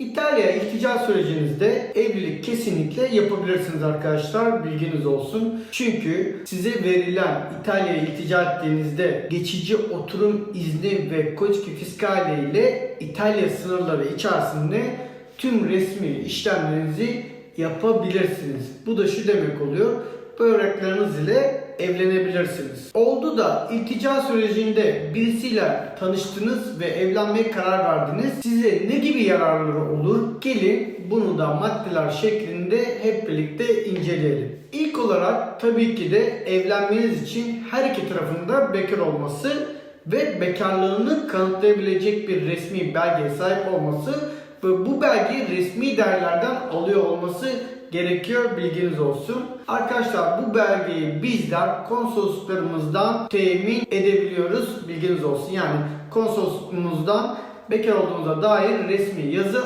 İtalya iltica sürecinizde evlilik kesinlikle yapabilirsiniz arkadaşlar. Bilginiz olsun. Çünkü size verilen İtalya'ya iltica ettiğinizde geçici oturum izni ve Codice Fiscale ile İtalya sınırları içerisinde tüm resmi işlemlerinizi yapabilirsiniz. Bu da şu demek oluyor. Bu evraklarınız ile evlenebilirsiniz. Oldu da iltica sürecinde birisiyle tanıştınız ve evlenmeye karar verdiniz. Size ne gibi yararları olur? Gelin bunu da maddeler şeklinde hep birlikte inceleyelim. İlk olarak tabii ki de evlenmeniz için her iki tarafında bekar olması ve bekarlığını kanıtlayabilecek bir resmi belgeye sahip olması bu belgeyi resmi değerlerden alıyor olması gerekiyor bilginiz olsun. Arkadaşlar bu belgeyi bizler konsolosluklarımızdan temin edebiliyoruz bilginiz olsun. Yani konsolosluğumuzdan bekar olduğunuza dair resmi yazı